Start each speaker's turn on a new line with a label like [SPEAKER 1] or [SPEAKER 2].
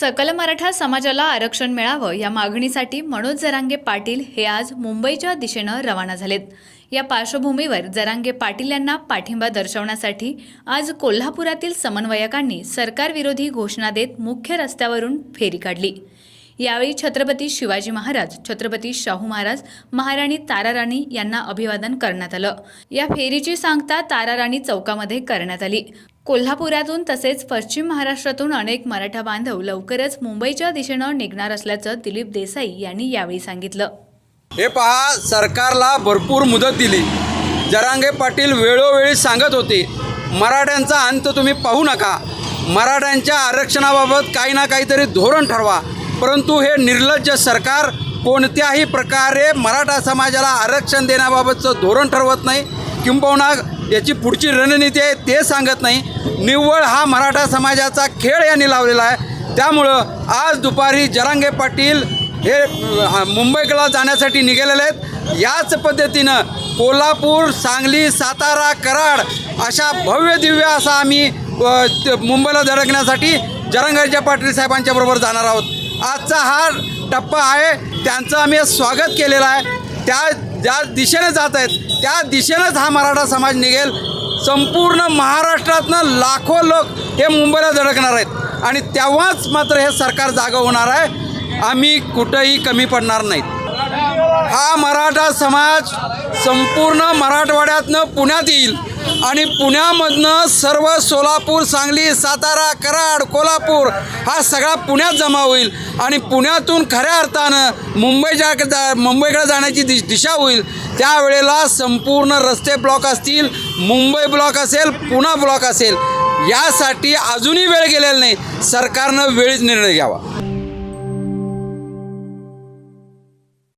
[SPEAKER 1] सकल मराठा समाजाला आरक्षण मिळावं या मागणीसाठी मनोज जरांगे पाटील हे आज मुंबईच्या दिशेनं रवाना झालेत. या पार्श्वभूमीवर जरांगे पाटील यांना पाठिंबा दर्शवण्यासाठी आज कोल्हापुरातील समन्वयकांनी सरकारविरोधी घोषणा देत मुख्य रस्त्यावरून फेरी काढली. यावेळी छत्रपती शिवाजी महाराज छत्रपती शाहू महाराज महाराणी ताराराणी यांना अभिवादन करण्यात आलं. या फेरीची सांगता ताराराणी चौकामध्ये करण्यात आली. कोल्हापुरातून तसेच पश्चिम महाराष्ट्रातून अनेक मराठा बांधव लवकरच मुंबईच्या दिशेनं निघणार असल्याचं दिलीप देसाई यांनी यावेळी सांगितलं.
[SPEAKER 2] हे पहा सरकारला भरपूर मुदत दिली. जरांगे पाटील वेळोवेळी सांगत होते मराठ्यांचा अंत तुम्ही पाहू नका. मराठ्यांच्या आरक्षणाबाबत काही ना काहीतरी धोरण ठरवा. परंतु हे निर्लज्ज सरकार कोणत्याही प्रकारे मराठा समाजाला आरक्षण देण्याबाबतचं धोरण ठरवत नाही. किंबहुना याची पुढची रणनीती आहे ते सांगत नाही. निव्वळ हा मराठा समाजाचा खेळ यांनी लावलेला आहे. त्यामुळं आज दुपारी जरांगे पाटील हे मुंबईकडे जाण्यासाठी निघालेले आहेत. याच पद्धतीनं कोल्हापूर सांगली सातारा कराड अशा भव्य दिव्य असा आम्ही मुंबईला धडकण्यासाठी जरंगाच्या पाटील साहेबांच्या बरोबर जाणार आहोत. आजचा हा टप्पा आहे. त्यांचं आम्ही स्वागत केलेलं आहे. त्या ज्या दिशेने जात आहेत त्या दिशेनंच हा मराठा समाज निघेल. संपूर्ण महाराष्ट्रातनं लाखो लोक हे मुंबईला धडकणार आहेत. आणि तेव्हाच मात्र हे सरकार जागं होणार आहे. आम्ही कुठंही कमी पडणार नाहीत. हा मराठा समाज संपूर्ण मराठवाड्यातनं पुण्यात येईल. आणि पुण्यामधनं सर्व सोलापूर सांगली सातारा कराड कोल्हापूर हा सगळा पुण्यात जमा होईल. आणि पुण्यातून खऱ्या अर्थानं मुंबईच्या जा मुंबईकडे जाण्याची दि दिशा होईल. त्यावेळेला संपूर्ण रस्ते ब्लॉक असतील मुंबई ब्लॉक असेल पुणा ब्लॉक असेल. यासाठी अजूनही वेळ गेलेला नाही. सरकारनं वेळीच निर्णय घ्यावा.